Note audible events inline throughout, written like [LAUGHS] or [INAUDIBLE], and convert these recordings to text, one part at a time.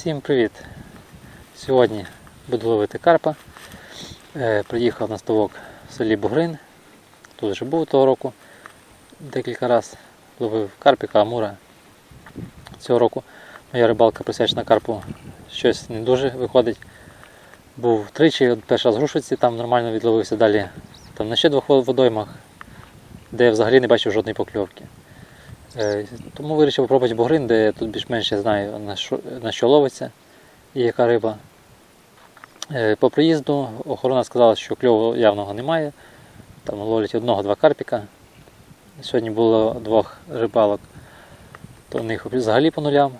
Всім привіт! Сьогодні буду ловити карпа. Е, приїхав на ставок в селі Бугрин. Тут вже був того року декілька разів. Ловив карпіка, амура. Цього року моя рибалка присвячена карпу щось не дуже виходить. Був тричі, перший раз в Грушиці, там нормально відловився далі. Там на ще двох водоймах, де я взагалі не бачив жодної покльовки. Е, Тому вирішив попробувати бугрин, де тут більш-менш я знаю на що, на що ловиться і яка риба. Е, По приїзду охорона сказала, що кльову явного немає. Там ловлять одного-два карпіка. Сьогодні було двох рибалок, то в них взагалі по нулям.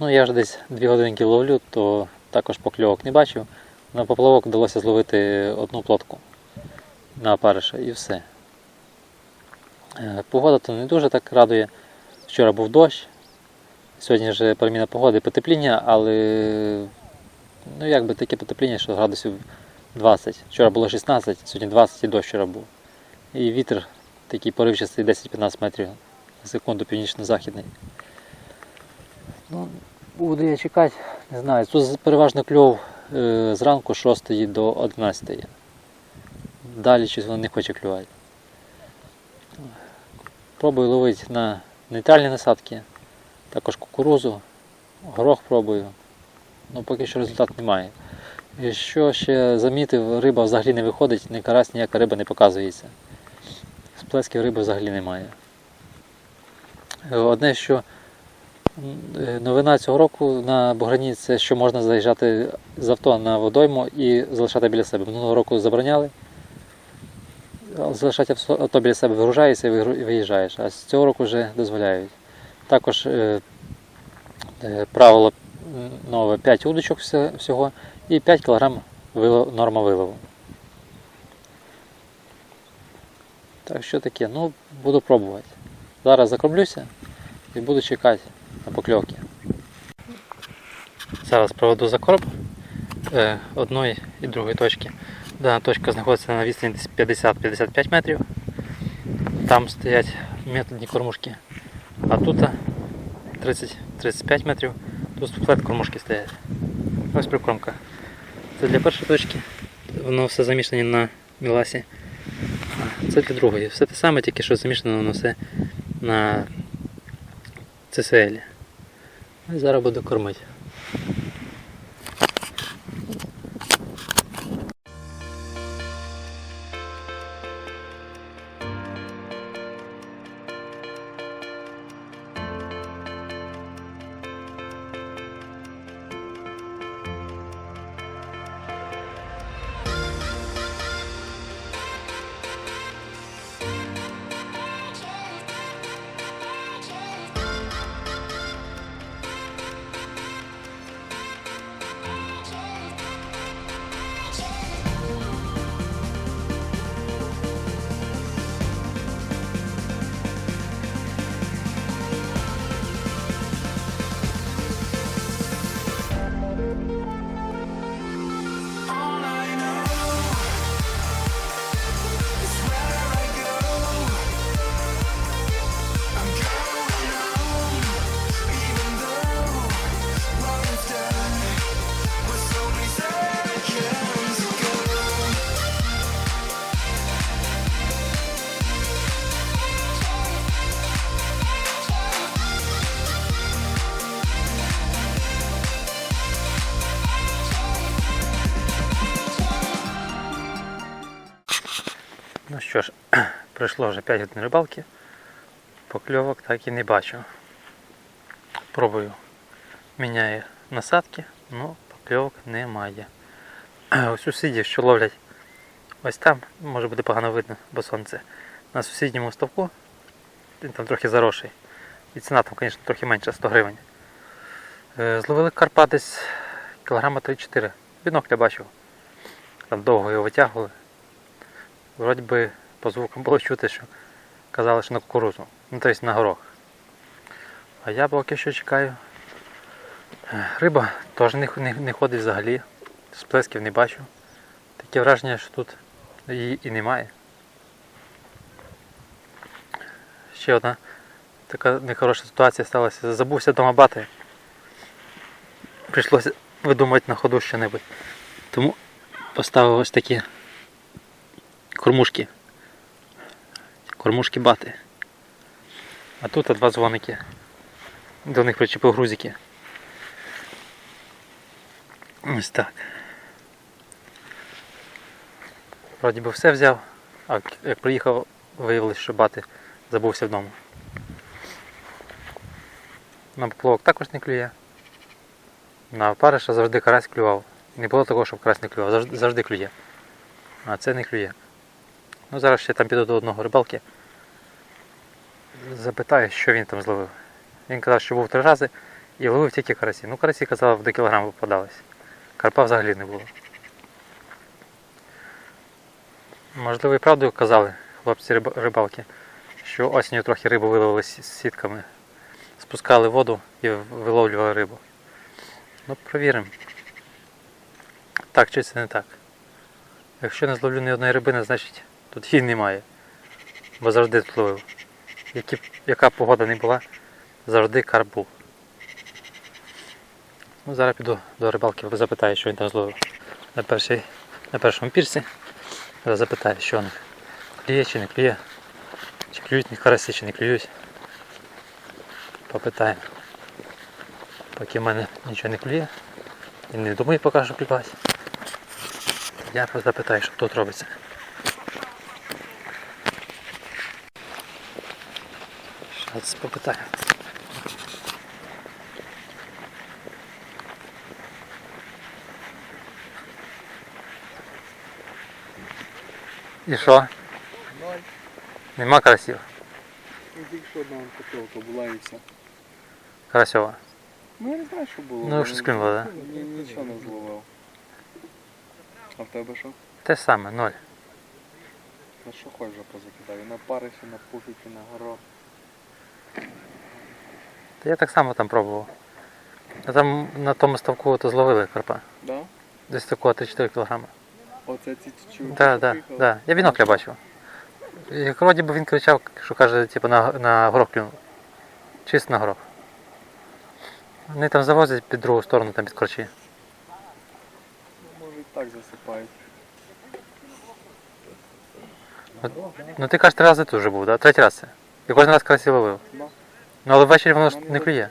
Ну, я вже десь дві годинки ловлю, то також покльовок не бачив. На поплавок вдалося зловити одну плотку на опариша і все. Е, Погода то не дуже так радує. Вчора був дощ, сьогодні вже переміна погоди, потепління, але ну, якби таке потепління, що градусів 20. Вчора було 16, сьогодні 20 і дощ вчора був. І вітер такий поривчастий 10-15 метрів на секунду північно-західний. Ну, буду я чекати, не знаю. Тут переважно кльов е, зранку 6 до 11. Далі щось воно не хоче клювати. Пробую ловити на нейтральні насадки, також кукурузу, горох пробую. Ну поки що результат немає. І що ще замітив, риба взагалі не виходить, ні карась, ніяка риба не показується. Сплесків риби взагалі немає. Одне, що новина цього року на Буграні це що можна заїжджати з авто на водойму і залишати біля себе. Минулого року забороняли. Залишати авто біля себе вигружаєшся і виїжджаєш, а з цього року вже дозволяють. Також е, е, правило нове 5 удочок всього і 5 кг вилов, норма вилову. Так що таке, ну буду пробувати. Зараз закормлюся і буду чекати на покльовки. Зараз проведу закорм е, одної і другої точки. Дана точка знаходиться на відстані 50-55 метрів. Там стоять методні кормушки. А тут 30-35 метрів. Тут флет кормушки стоять. Ось прикормка. Це для першої точки. Воно все замішане на міласі. Це для другої. Все те саме, тільки що замішане воно все на. І зараз буду кормити. Ну що ж, [CLEARS THROAT] пройшло вже 5 годин рибалки. Покльовок так і не бачу. Пробую. Міняю насадки, але покльовок немає. [CLEARS THROAT] У сусідів, що ловлять ось там, може буде погано видно, бо сонце. На сусідньому ставку, він там трохи заросший. І ціна там, звісно, трохи менша, 100 гривень. Е, Зловили карпа десь кілограма 3-4. Бінокля бачив. Там довго його витягували. Вроді би по звукам було чути, що казали, що на кукурузу. Ну, тобто на горох. А я поки що чекаю. Е, Риба теж не, не, не ходить взагалі. Сплесків не бачу. Таке враження, що тут її і немає. Ще одна така нехороша ситуація сталася. Забувся вдома бати. прийшлося видумати на ходу що-небудь. Тому поставив ось такі кормушки. Кормушки бати. А тут два дзвоники. До них причепив грузики. Ось так. Вроді би все взяв, а як приїхав, виявилось, що бати забувся вдома. На поплавок також не клює. На опариша завжди карась клював. Не було такого, щоб карась не клював, завжди, завжди клює. А це не клює. Ну зараз ще там піду до одного рибалки. Запитаю, що він там зловив. Він казав, що був три рази і ловив тільки карасі. Ну карасі казав, до кілограма попадались. Карпа взагалі не було. Можливо, і правду казали хлопці рибалки, що осінню трохи рибу виловили з сітками. Спускали воду і виловлювали рибу. Ну, провіримо. Так чи це не так. Якщо не зловлю ні одної рибини, значить тут її немає. Бо завжди тут ловив. Які, яка погода не була, завжди карп був. Ну, зараз піду до рибалки, запитаю, що він там зловив. На, першій, на першому пірсі. Зараз запитаю, що них. Клює чи не клює. Чи клюють них карасі, чи не клюють. Попитаємо. Поки в мене нічого не клює. І не думаю поки що клювати. Я запитаю, що тут робиться. Зараз попитаю. І що? Ноль. Нема карасів. Ну, тільки що одна покльовка була і все. Карасьова. Ну я не знаю, що було. Ну, щось клюнуло, да? Ні, нічого не зловив. А в тебе що? Те саме, ноль. На що хоч вже позакидав? І на париші, на пуфіки, на горох. Та я так само там пробував. А там на тому ставку то зловили карпа. Да? Десь такого 3-4 кг. Оце ці чуть Так, так, так. Я бінокля бачив. Як вроді би він кричав, що каже, типу, на, на горох клюнув. Чисто на горох. Вони там завозять під другу сторону, там під корчі. Може і так засипають. Ну ти кажеш, три рази тут вже був, да? Третій раз це. І кожен раз красиво ловив. Да. Ну але ввечері воно ж не клює.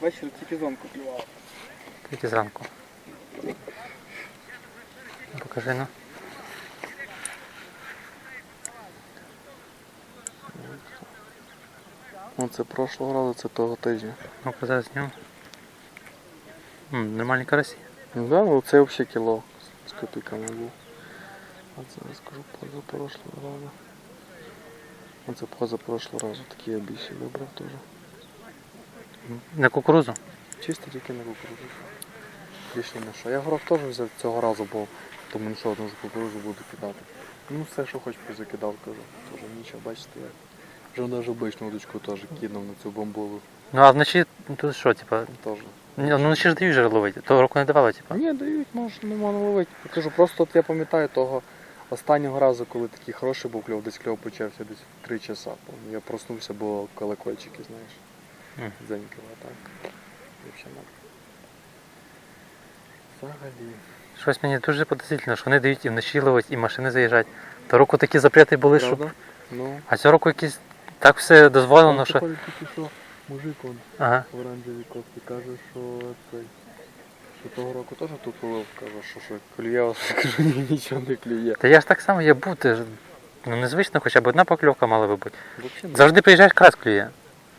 Ввечері тільки зонку клював. тільки зранку. Ну, Покажи, ну. Оце прошлого разу, це того тижня. Ну, зараз зніму. М, Нормальні карасі. Ну да, ну це взагалі кіло з копійками був. А це я скажу позапрошлого разу. Оце позапрошлого разу такі я більше вибрав теж. На кукурузу. Чисто тільки на кукурудзу. Більше не що. Я горох теж взяв цього разу, бо тому що одну ж кукурудзу буду кидати. Ну все, що хоч позакидав, кажу. Теж нічого, бачите, я вже навіть обичну удочку теж кинув на цю бомбову. Ну а вночі тут що, типа. Теж. Ні, ну вночі ж дають же ловити. Того року не давали, типа. Ні, дають, може, нема наловити. Я кажу, просто от я пам'ятаю того останнього разу, коли такий хороший був кльов, десь кльов почався десь в 3 часа. Я проснувся, бо колокольчики, знаєш, Мгм. дзенькали, так. Взагалі. Щось мені дуже подозрительно, що вони дають і вночі ловить, і машини заїжджають. То року такі запрети були, що. Правда? Ну. А цього року якісь так все дозволено, що. що мужик он Ага. в оранжевій кофті каже, що цей. Що того року теж тут ловив, каже, що що клює, [LAUGHS] кажу, ні, нічого не клює. Та я ж так само я був, ти ж. Ну незвично, хоча б одна покльовка мала би бути. Взагалі, не Завжди приїжджаєш, крас клює.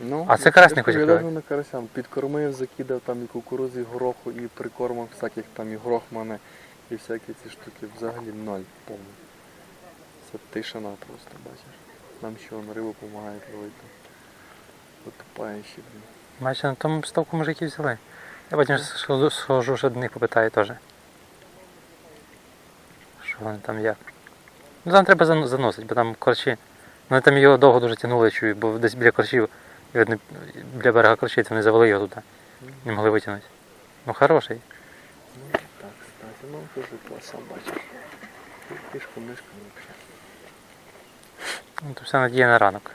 Ну, А це карась не хоче клювати. На карасям. Підкормив, закидав там і кукурудзи, і гороху, і прикормок всяких там, і грохмани, і всякі ці штуки. Взагалі ноль повний. Це тишина просто, бачиш. Нам ще он рибу допомагають ловити. Потупає ще, блін. Бачиш, на тому ставку мужики взяли. Я потім схожу, ще до них попитаю теж. Що вони там як. Ну там треба зан- заносити, бо там корчі. Вони там його довго дуже тягнули, чую, бо десь біля корчів, видно, біля берега корчів, вони завели його туди. Не могли витягнути. Ну хороший. Ну, так, кстати, ну дуже класно бачиш. Пішку, мишку, взагалі. Ну, то все надія на ранок.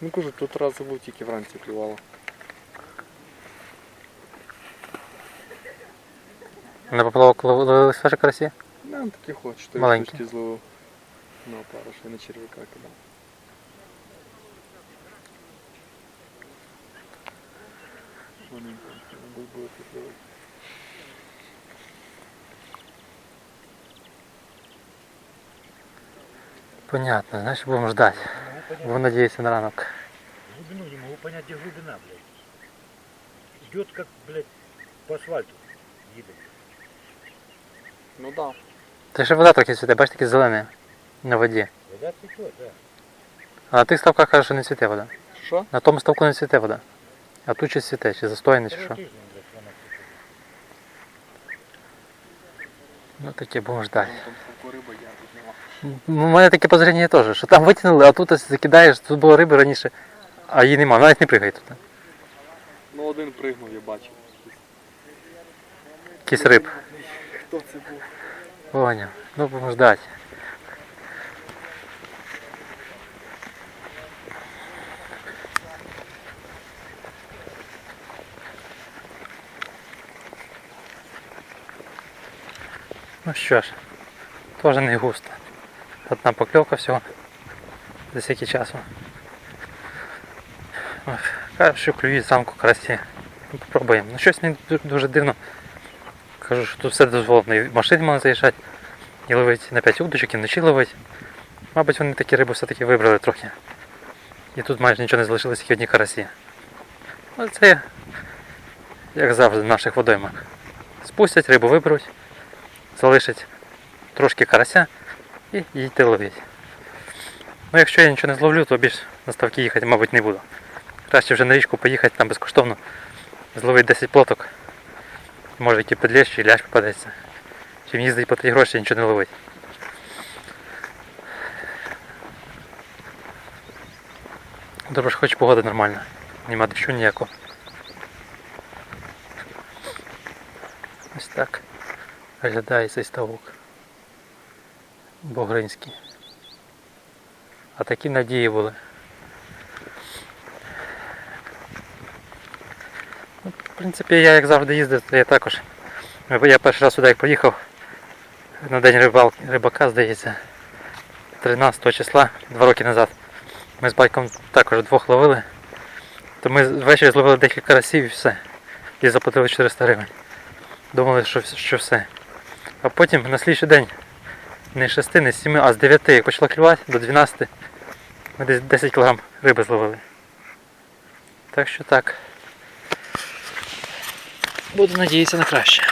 Ну кажу, тут раз був тільки вранці клювало. На поплавок лов- ловили свежі карасі? Нам такі хоч, що Маленькі. штучки зловив. На пару, ще й на черв'яка кидав. Маленько, треба буде підловити. Понятно, значить будемо ждати. Будемо надіятися на ранок. Глубину не могу понять, где глубина, блядь. Идет как, блядь, по асфальту. Едет. Ну да. Це ще вода трохи цвіте, бачиш, таке зелене на воді. Вода цветет, да. А на тих ставках каже, що не цвіте вода. Що? На тому ставку не цвіте вода. А тут чи цвіте, чи застояне, чи що. Ну таке будемо ждати. Ну, У мене таке подозріння теж, що там витягнули, а тут ось закидаєш, тут було риби раніше, а її нема, навіть не пригай тут. Ну один пригнув, я бачив. Якийсь риб. Хто це був? Поняв. Ну будемо ждати. Ну що ж, теж не густо. Одна покльовка всього. За скільки часу. Кажуть, що клюють замку красі. Попробуємо. Ну щось мені дуже дивно. Кажу, що тут все дозволено. І в машині можна заїжджати, і ловить на 5 удочок, і вночі ловить. Мабуть, вони такі риби все-таки вибрали трохи. І тут майже нічого не залишилось, тільки одні карасі. Ну це як завжди в наших водоймах. Спустять, рибу виберуть, залишать трошки карася і їдьте ловіть. Ну якщо я нічого не зловлю, то більш на ставки їхати, мабуть, не буду. Краще вже на річку поїхати там безкоштовно, зловити 10 плоток. Може який підлещ чи лящ попадеться. Чим їздить по 3 гроші нічого не ловить. Добре, що хоч погода нормальна. Нема дощу ніякого. Ось так виглядає цей ставок. Богринський. А такі надії були. В принципі, я як завжди їздив, то я також. Я перший раз сюди як приїхав на день рибал, рибака, здається, 13 числа, два роки назад. Ми з батьком також двох ловили. То ми ввечері зловили декілька карасів і все. І заплатили 400 гривень. Думали, що, що все. А потім на слідчий день не з 6, не з 7, а з 9, як почала клювати до 12, ми десь 10 кг риби зловили. Так що так. Буду надіятися на краще.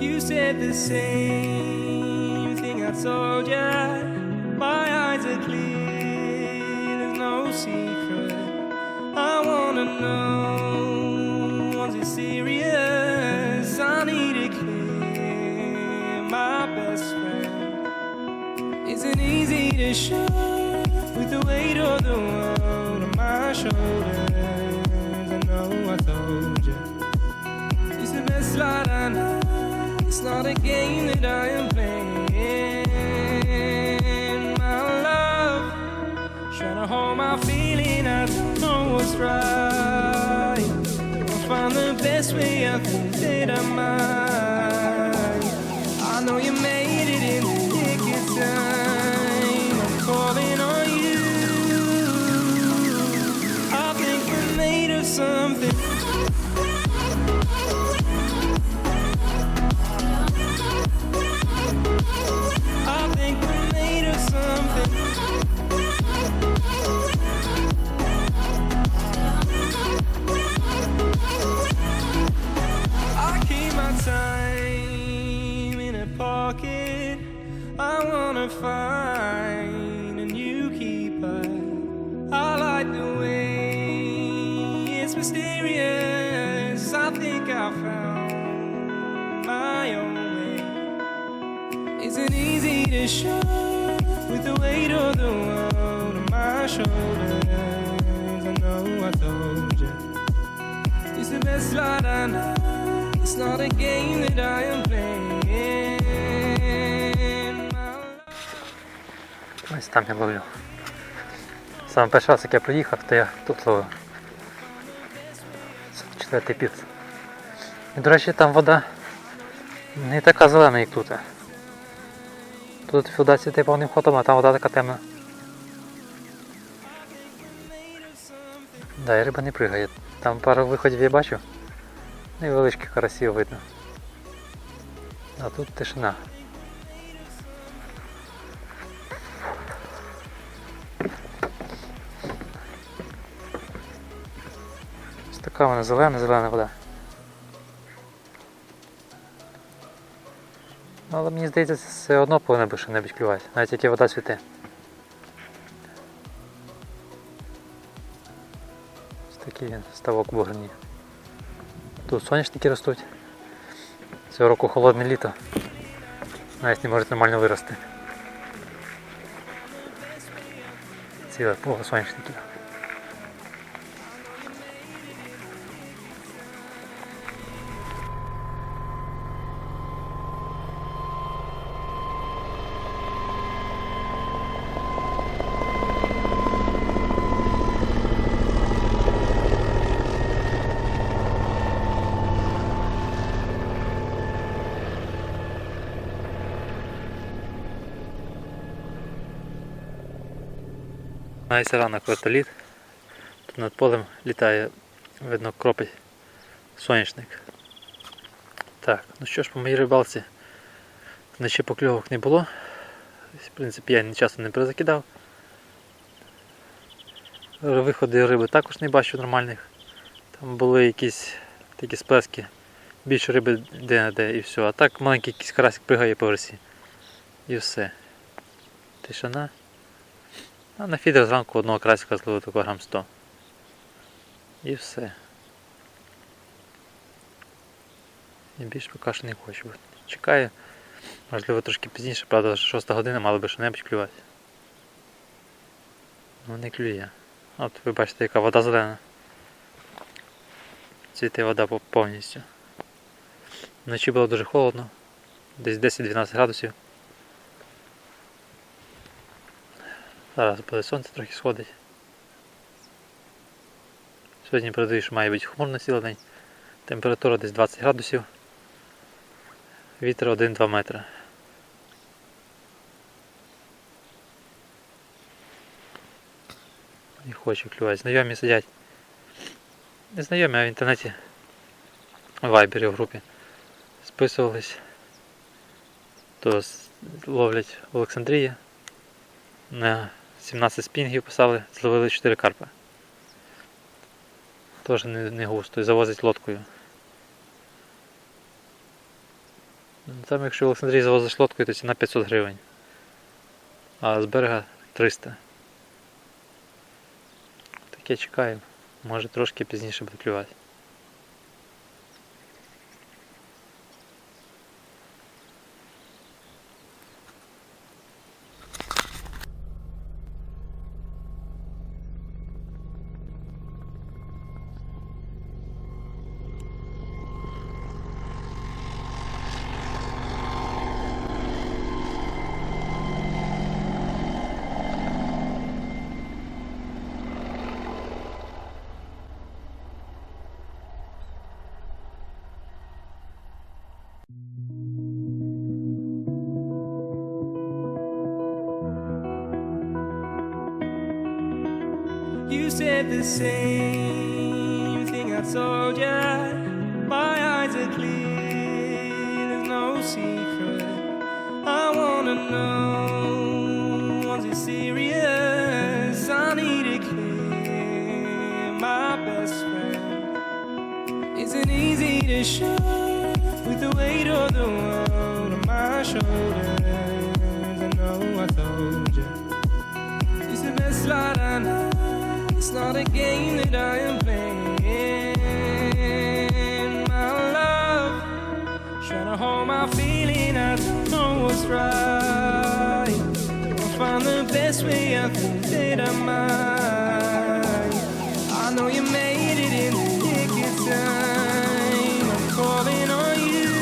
You said the same thing I told ya. My eyes are clear, there's no secret. I wanna know, easy with the weight of the world on my shoulders. I know I told you. It's the best light I know. It's not a game that I am playing. My love, trying to hold my feeling. I don't know what's right. I'll find the best way. I think that I might. Isn't easy to show with the weight of the world on my shoulders. I know I told you. It's the best light I know. It's not a game that I am playing. Ось там я ловлю. Саме перший раз, як я приїхав, то я тут ловив. Четвертий піц. І, до речі, там вода не така зелена, як тут. Тут вода цвіте повним ходом, а там вода така темна. Да, і риба не пригає. Там пару виходів я бачу. Невеличких карасів видно. А тут тишина. Ось така вона зелена, зелена вода. Але мені здається, все одно повинна би що-небудь клювати, навіть і вода цвіте. Ось такий він ставок в. Тут соняшники ростуть. Цього року холодне літо. Навіть не можуть нормально вирости. Ціле поле соняшників. Мається ранок вертоліт. Тут над полем літає, видно, кропить соняшник. Так, ну що ж, по моїй рибалці вночі покльовок не було. В принципі, я часу не перезакидав. Виходи риби також не бачу нормальних. Там були якісь такі сплески, більше риби де-не-де і все. А так маленький якийсь карасик пригає по версі. І все. Тишина. А на фідер зранку одного красика зловив тако грам 100. І все. І більше поки що не хочу. Чекаю. Можливо трошки пізніше, правда, вже 6 година мало би що-небудь клювати. Ну не клює. От ви бачите, яка вода зелена. Цвіте вода повністю. Вночі було дуже холодно, десь 10-12 градусів. Зараз буде сонце трохи сходить. Сьогодні передаю, що має бути хмурно цілий день. Температура десь 20 градусів. Вітер 1-2 метри. Не хочу клювати. Знайомі сидять. Не знайомі, а в інтернеті в вайбері в групі. Списувались. То ловлять в Олександрії. На 17 спінгів поставили, зловили 4 карпа. Теж не, не густо і завозить лодкою. Там якщо в Олександрії завозиш лодкою, то ціна 500 гривень. А з берега 300. Таке чекаю. Може трошки пізніше буде клювати. Said the same thing I told ya. My eyes are clear, there's no secret. I wanna know, was it serious? I need it clear, my best friend. Isn't easy to show with the weight of the world on my shoulders. I know I told you. It's the best light I know. It's not a game that I am playing. My love, trying to hold my feeling. I don't know what's right. I'll find the best way. I think that I might. I know you made it in the nick of time. I'm calling on you.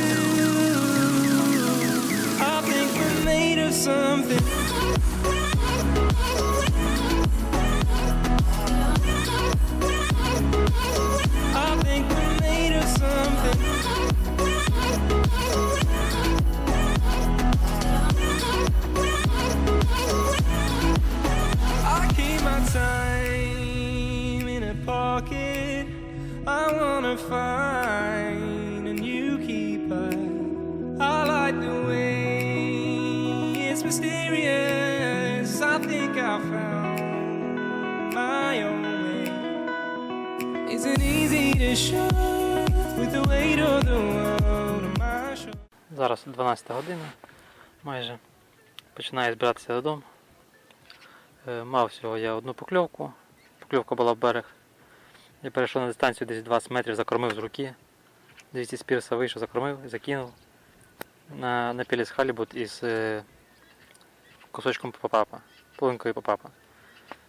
I think we're made of something. 12 година майже. Починаю збиратися додому. Е, Мав всього я одну покльовку. Покльовка була в берег. Я перейшов на дистанцію десь 20 метрів, закормив з руки. 200 з пірса вийшов, закормив, закинув. На, на піліс халібут із е, кусочком попапа, половинкою попапа.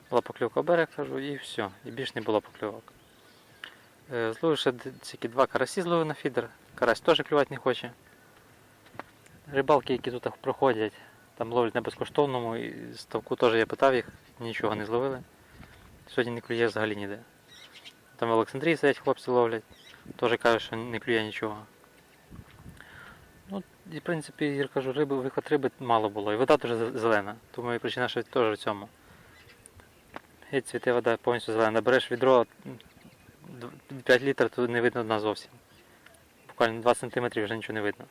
Була покльовка в берег, кажу, і все, і більше не було покльовок. Е, Зловив ще тільки два карасі зловив на фідер. Карась теж клювати не хоче. Рибалки, які тут проходять, там ловлять на безкоштовному, і ставку теж я питав їх, нічого не зловили. Сьогодні не клює взагалі ніде. Там в Олександрії сидять хлопці ловлять, теж кажуть, що не клює нічого. Ну, і в принципі, я кажу, риби, виход риби мало було, і вода дуже зелена, тому і причина, що теж в цьому. Геть цвіте вода повністю зелена. Набереш відро 5 літрів, то не видно дна зовсім. Буквально 2 см вже нічого не видно.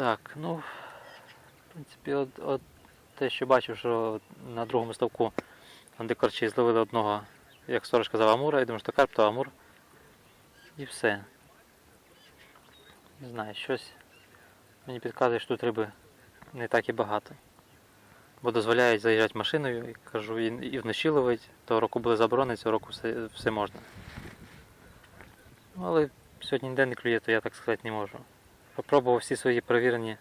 Так, ну, в принципі, от, от те, що бачив, що на другому ставку там де корчі зловили одного, як сторож казав, амура, я думаю, що карп, то амур. І все. Не знаю, щось мені підказує, що тут риби не так і багато. Бо дозволяють заїжджати машиною, і кажу, і, і вночі ловить, того року були заборони, цього року все, все можна. Ну, але сьогодні ніде не клює, то я так сказати не можу. Попробував всі свої перевірені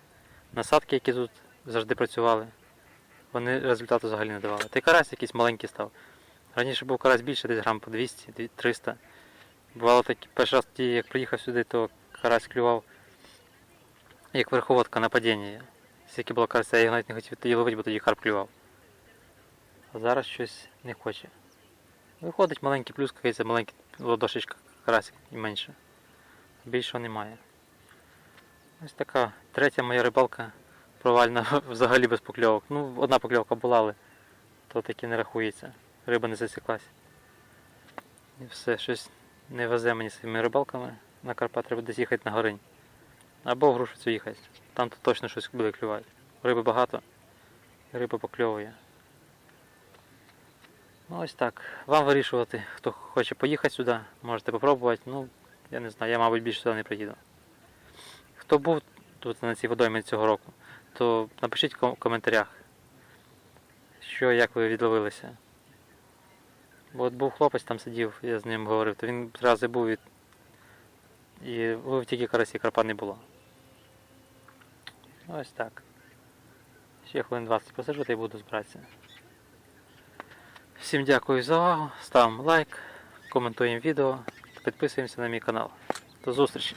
насадки, які тут завжди працювали. Вони результату взагалі не давали. Й карась якийсь маленький став. Раніше був карась більше, десь грам по 200-300. Бувало так, перший раз тоді, як приїхав сюди, то карась клював як верховодка на падіння. Скільки було карася, я його навіть не хотів тоді ловити, бо тоді карп клював. А зараз щось не хоче. Виходить маленький плюскається, маленький ладошечка карасик і менше. Більшого немає. Ось така третя моя рибалка провальна [LAUGHS] взагалі без покльовок. Ну, одна покльовка була, але то таки не рахується. Риба не засіклась. І все, щось не везе мені своїми рибалками. На Карпат треба десь їхати на горинь. Або в Грушицю їхати. Там то точно щось буде клювати. Риби багато, риба покльовує. Ну ось так. Вам вирішувати, хто хоче поїхати сюди, можете попробувати. Ну, я не знаю, я, мабуть, більше сюди не приїду. Хто був тут на цій водоймі цього року, то напишіть в коментарях, що як ви відловилися. Бо от був хлопець там сидів, я з ним говорив, то він зразу був і, і ловив тільки карасі, карпа не було. Ось так. Ще хвилин 20 посиджу та й буду збиратися. Всім дякую за увагу, ставимо лайк, коментуємо відео, підписуємося на мій канал. До зустрічі!